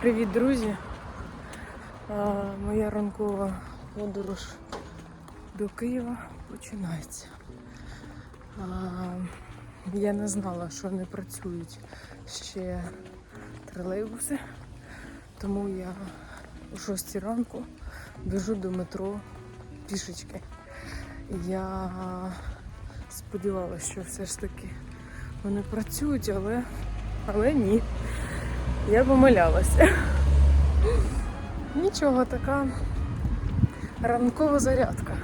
Привіт, друзі! Моя ранкова подорож до Києва починається. Я не знала, що не працюють ще тролейбуси, тому я о 6 ранку біжу до метро пішечки. Я сподівалася, що все ж таки вони працюють, але, але ні. Я помилялася. Нічого, така ранкова зарядка.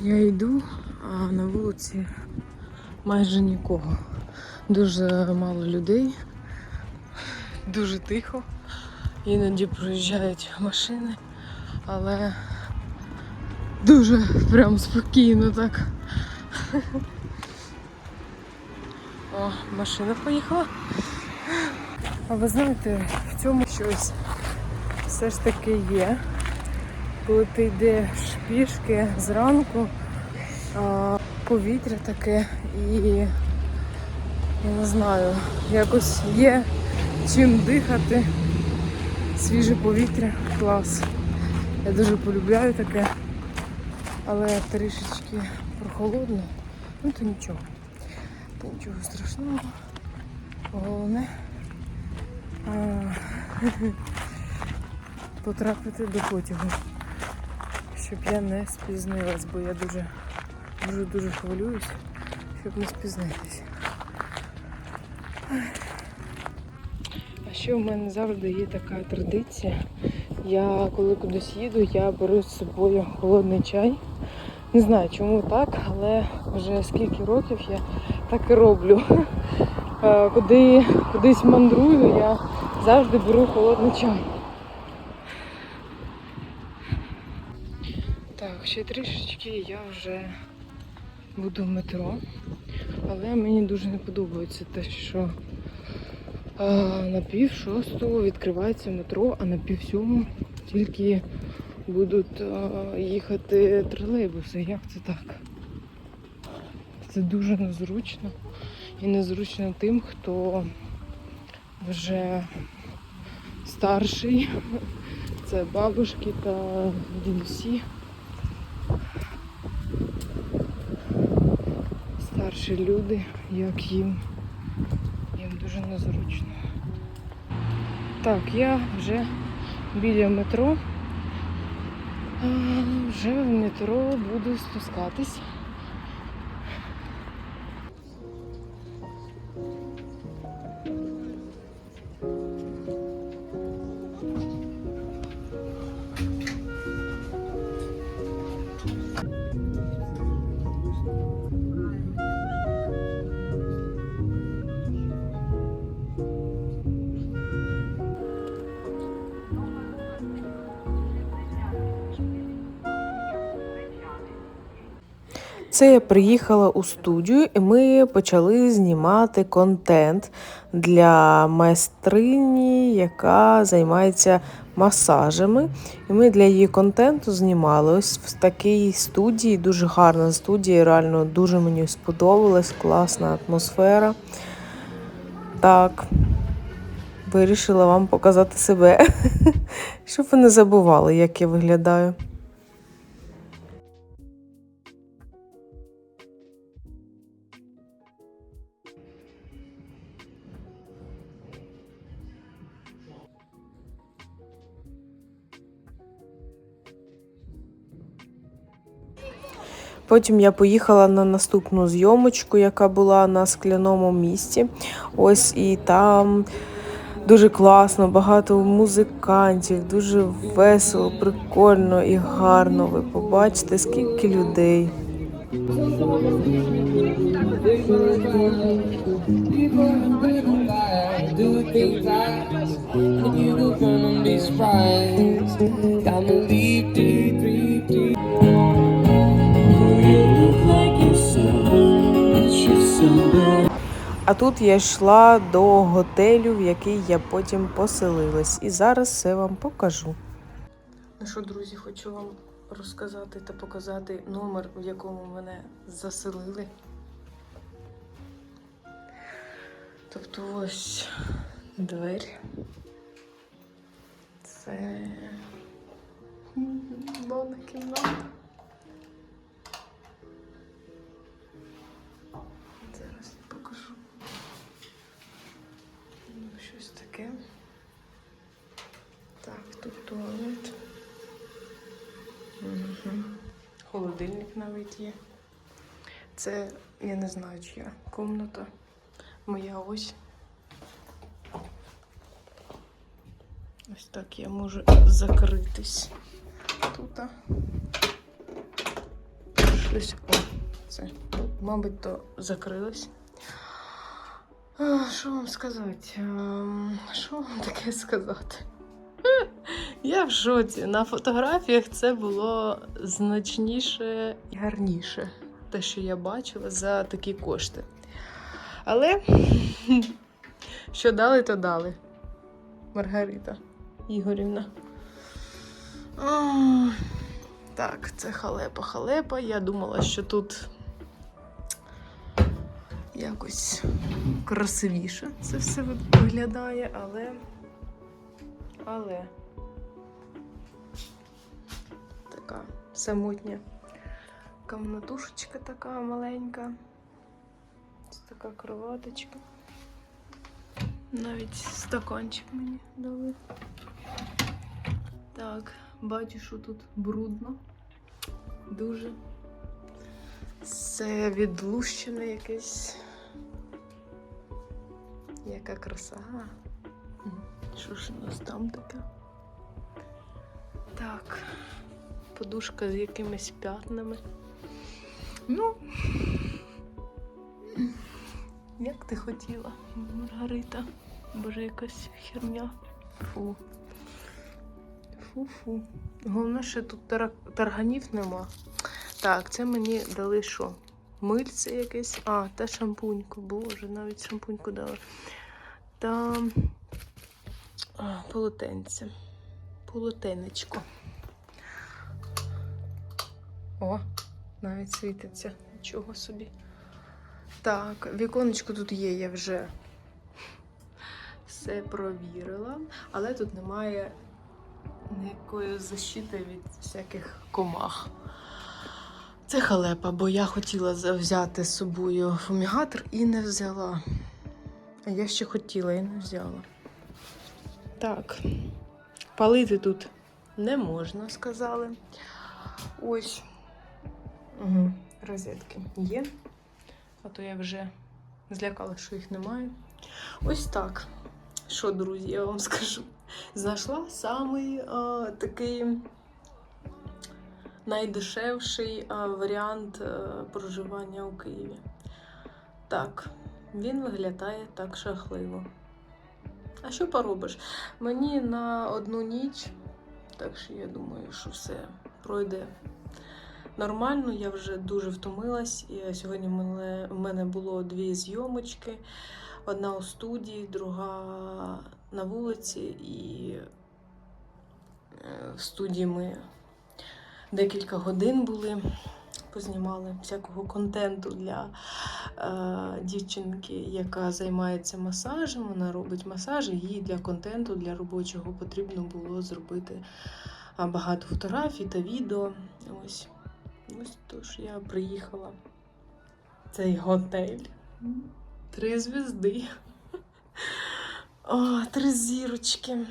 Я йду, а на вулиці майже нікого. Дуже мало людей, дуже тихо. Іноді проїжджають машини, але дуже прям спокійно так. О, машина поїхала. А ви знаєте, в цьому щось все ж таки є. Коли ти йдеш пішки зранку, повітря таке і я не знаю, якось є чим дихати. Свіже повітря, клас. Я дуже полюбляю таке, але трішечки прохолодно. Ну то нічого. То нічого страшного. Головне потрапити до потягу, щоб я не спізнилась, бо я дуже дуже дуже хвилююсь, щоб не спізнитися. А ще в мене завжди є така традиція. Я коли кудись їду, я беру з собою холодний чай. Не знаю, чому так, але вже скільки років я так і роблю. Е, Куди кудись мандрую, я завжди беру холодний чай. Так, ще трішечки я вже буду в метро. Але мені дуже не подобається те, що е, на пів шостого відкривається метро, а на пів сьому тільки будуть е, їхати тролейбуси. Як це так? Це дуже незручно. І незручно тим, хто вже старший. Це бабушки та дідусі. Старші люди, як їм. Їм дуже незручно. Так, я вже біля метро. Вже в метро буду спускатись. Це я приїхала у студію, і ми почали знімати контент для майстрині, яка займається масажами. І ми для її контенту знімали ось в такій студії. Дуже гарна студія. Реально дуже мені сподобалась, класна атмосфера. Так, вирішила вам показати себе, щоб ви не забували, як я виглядаю. Потім я поїхала на наступну зйомочку, яка була на скляному місті. Ось і там дуже класно, багато музикантів, дуже весело, прикольно і гарно. Ви побачите, скільки людей. do А тут я йшла до готелю, в який я потім поселилась. І зараз все вам покажу. Ну що, друзі, хочу вам розказати та показати номер, в якому мене заселили. Тобто ось двері. Це ванна кімната. Тут туалет. Угу. Холодильник навіть є. Це, я не знаю, чия комната. Моя ось. Ось так я можу закритись тут. Щось. О, це, мабуть, то закрилось. Що вам сказати? Ем, Що вам таке сказати? Я в шоці. На фотографіях це було значніше і гарніше, те, що я бачила за такі кошти. Але що дали, то дали. Маргарита Ігорівна. А, Так, це халепа-халепа. Я думала, що тут якось красивіше це все виглядає, але. Але така самотня комнатушечка така маленька. Ось така кроваточка. Навіть стаканчик мені дали. Так, бачу, що тут брудно. Дуже. Це відлущене якесь. Яка краса. Що ж у нас там таке? Так. Подушка з якимись п'ятнами. Ну. Як ти хотіла, Маргарита? Боже, якась херня. Фу. Фу-фу. Головне, що тут тарганів нема. Так, це мені дали що? Мильце якесь. А, та шампуньку. Боже, навіть шампуньку дали. Та а, полотенце. Полотенечко. О, навіть світиться. Нічого собі. Так, віконечко тут є, я вже все провірила, але тут немає ніякої защити від всяких комах. Це халепа, бо я хотіла взяти з собою фумігатор і не взяла. А я ще хотіла і не взяла. Так, палити тут не можна, сказали. Ось. Угу. Розетки є. А то я вже злякала, що їх немає. Ось так. Що, друзі, я вам скажу. Знайшла самий а, такий найдешевший а, варіант а, проживання у Києві. Так, він виглядає так жахливо. А що поробиш? Мені на одну ніч, так що я думаю, що все пройде нормально. Я вже дуже втомилась. Сьогодні в мене, було дві зйомочки: одна у студії, друга на вулиці. І е, в студії ми декілька годин були. Познімали всякого контенту для е, дівчинки, яка займається масажем. Вона робить масажі. Їй для контенту, для робочого потрібно було зробити багато фотографій та відео. Ось. Ось тож я приїхала в цей готель. Три звізди. О, три зірочки.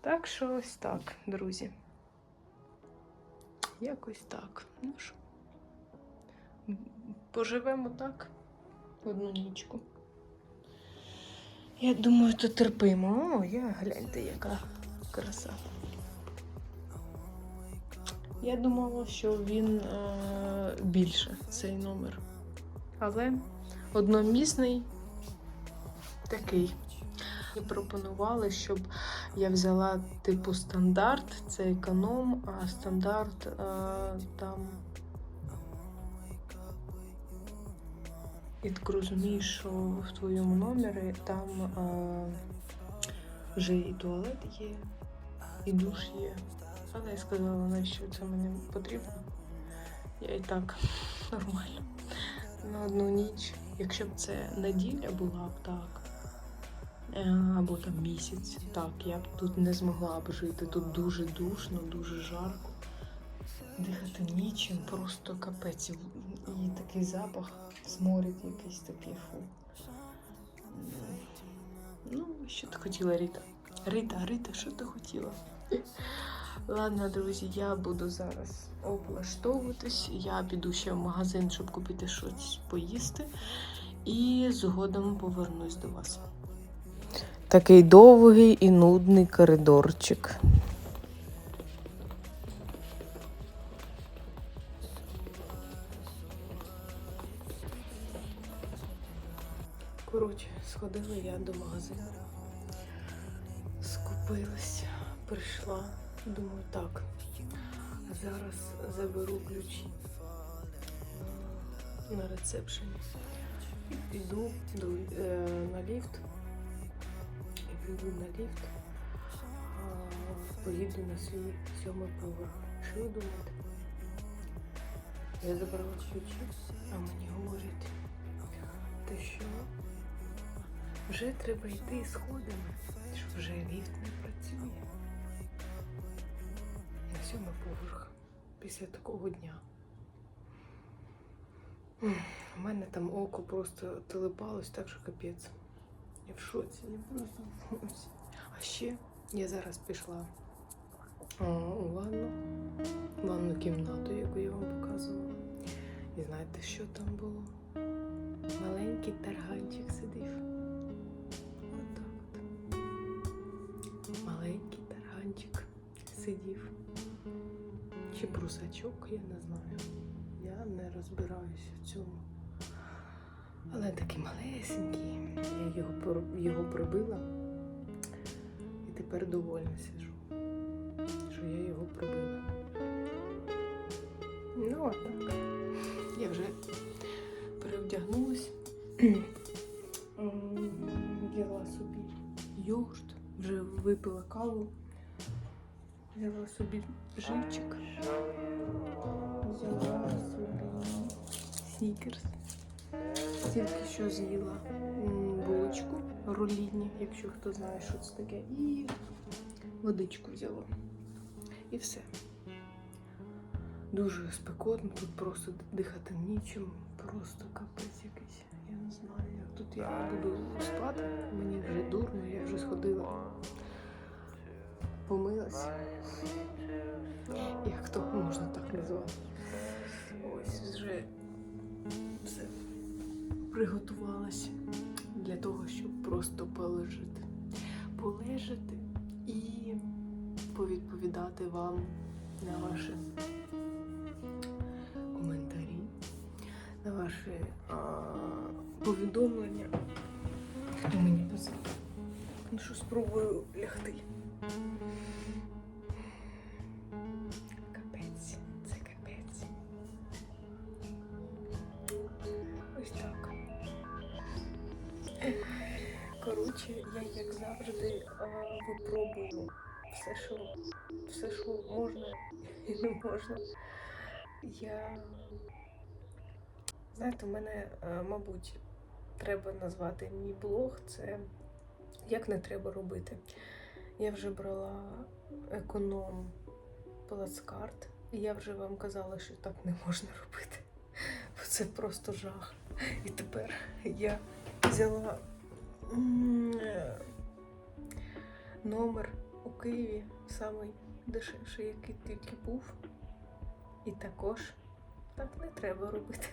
Так що ось так, друзі. Якось так. Ну що, поживемо так одну нічку. Я думаю, то терпимо. О, я гляньте, яка краса. Я думала, що він е, більше цей номер. Але одномісний такий. І пропонували, щоб я взяла типу стандарт, це економ, а стандарт е, там. І так розумієш, що в твоєму номері там е, вже і туалет є, і душ є. Але я сказала, навіщо це мені потрібно. Я і так нормально. На одну ніч. Якщо б це неділя була б так. е, або там місяць. Так, я б тут не змогла б жити. Тут дуже душно, дуже жарко. Дихати нічим, просто капець. І такий запах, сморід якийсь такий фу. Ну, що ти хотіла, Ріта? Рита, Рита, що ти хотіла? Ладно, друзі, я буду зараз облаштовуватись. Я піду ще в магазин, щоб купити щось поїсти. І згодом повернусь до вас. Такий довгий і нудний коридорчик. Коротше, сходила я до магазину. Скупилась, прийшла. Думаю, так. Зараз заберу ключі на ресепшені. Піду до, е, на ліфт. Піду на ліфт. Поїду на свій сьомий поверх. Що ви думаєте? Я забрала ключі, а мені говорять, ти що? Вже треба йти сходами, що вже ліфт не працює. На поверх після такого дня. У мене там око просто телепалось, так що капець. Я в шоці, я просто в шоці. А ще я зараз пішла у ванну, ванну кімнату, яку я вам показувала. І знаєте, що там було? Маленький тарганчик сидів. Отак от. Маленький тарганчик сидів. Чи брусачок, я не знаю. Я не розбираюся в цьому. Але такий малесенький. Я його, його пробила і тепер довольна сижу, що я його пробила. Ну, а так. Я вже перевдягнулась. Взяла собі йогурт, вже випила каву. Взяла собі живчик. Взяла собі снікерс. Тільки що з'їла булочку роліні, якщо хто знає, що це таке. І водичку взяла. І все. Дуже спекотно, тут просто дихати нічим, просто капець якийсь. Я не знаю, як тут я буду спати. Мені вже дурно, я вже сходила, помилася. Як то можна так назвати? Ось вже все приготувалася для того, щоб просто полежати. Полежати і повідповідати вам на ваші коментарі, на ваші а, повідомлення. Хто мені писав? Ну що, спробую лягти. Коротше, я як завжди випробую все, що все, що можна і не можна. Я знаєте, у мене, е, мабуть, треба назвати мій блог. Це як не треба робити. Я вже брала економ плацкарт, і я вже вам казала, що так не можна робити. Бо це просто жах. І тепер я взяла е, номер у Києві, самий дешевший, який тільки був. І також так не треба робити.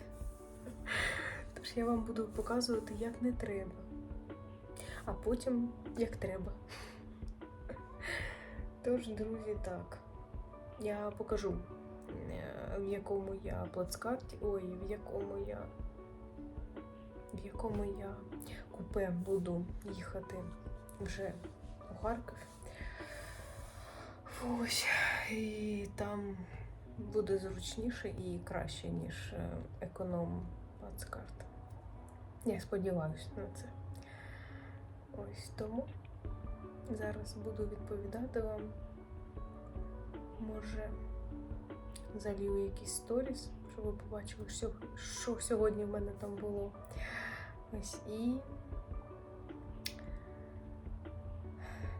Тож я вам буду показувати, як не треба, а потім як треба. Тож, друзі, так. Я покажу, е, в якому я плацкарті, ой, в якому я в якому я купе буду їхати вже у Харків. Ось, і там буде зручніше і краще, ніж е, економ плацкарт. Я сподіваюся на це. Ось тому зараз буду відповідати вам. Може, залію якісь сторіс, щоб ви побачили, що, що сьогодні в мене там було. Ось і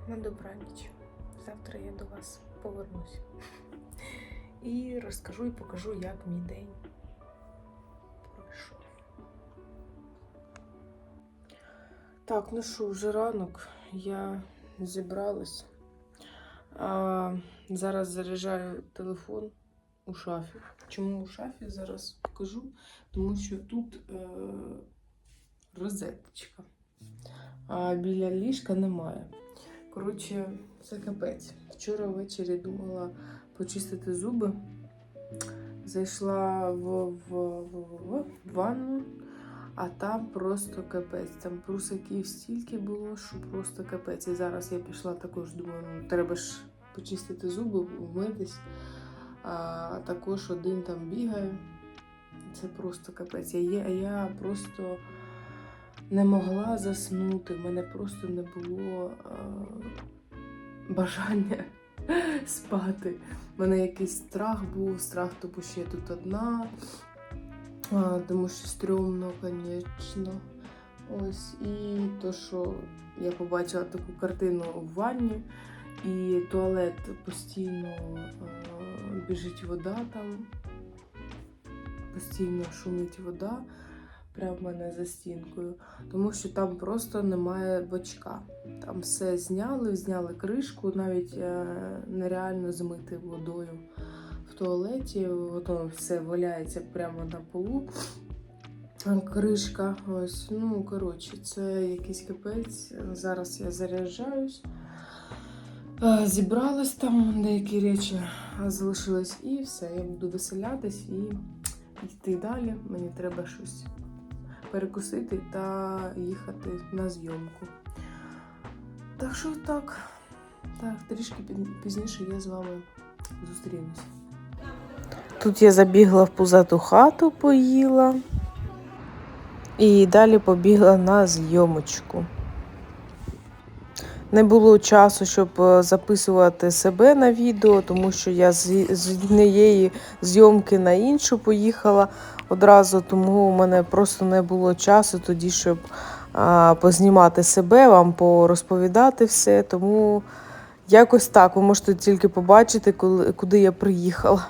на добраніч. Завтра я до вас повернусь. І розкажу і покажу, як мій день пройшов. Так, ну що, вже ранок. Я зібралась. А, зараз заряджаю телефон у шафі. Чому у шафі зараз покажу? Тому що тут е, розеточка, а біля ліжка немає. Коротше, це капець. Вчора ввечері думала почистити зуби. Зайшла в, в, в, в, в ванну, а там просто капець. Там прусаків стільки було, що просто капець. І зараз я пішла також, думаю, ну, треба ж почистити зуби, вмитись. А також один там бігає. Це просто капець. Я, я просто не могла заснути. В мене просто не було а, бажання спати. У мене якийсь страх був, страх, тому що я тут одна. А, тому що стрьомно, звісно. Ось. І то, що я побачила таку картину в ванні, і туалет постійно а, біжить вода там, постійно шумить вода прямо в мене за стінкою, тому що там просто немає бачка. Там все зняли, зняли кришку, навіть е, нереально змити водою в туалеті. Воно все валяється прямо на полу. Кришка, ось, ну коротше, це якийсь капець. Зараз я заряджаюсь. Е, Зібралась там деякі речі залишились, і все. Я буду веселятись і йти далі. Мені треба щось перекусити та їхати на зйомку. Так що так, так, трішки пізніше я з вами зустрінусь. Тут я забігла в пузату хату, поїла і далі побігла на зйомочку. Не було часу, щоб е, записувати себе на відео, тому що я з однієї зйомки на іншу поїхала одразу, тому у мене просто не було часу тоді, щоб познімати себе, вам порозповідати все. Тому якось так ви можете тільки побачити, куди я приїхала.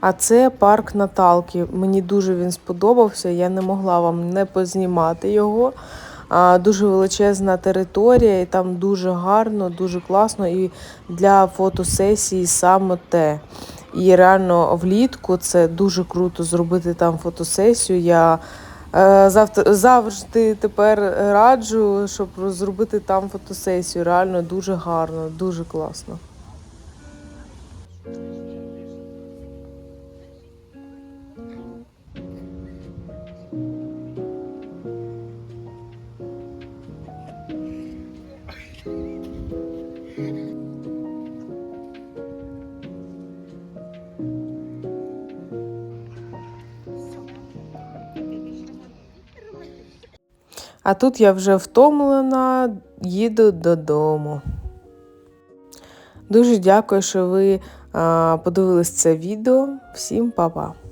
А це парк Наталки. Мені дуже він сподобався. Я не могла вам не познімати його. Дуже величезна територія, і там дуже гарно, дуже класно. І для фотосесії саме те. І реально влітку це дуже круто зробити там фотосесію. Я завтра завжди тепер раджу, щоб зробити там фотосесію. Реально дуже гарно, дуже класно. А тут я вже втомлена, їду додому. Дуже дякую, що ви подивились це відео. Всім па-па!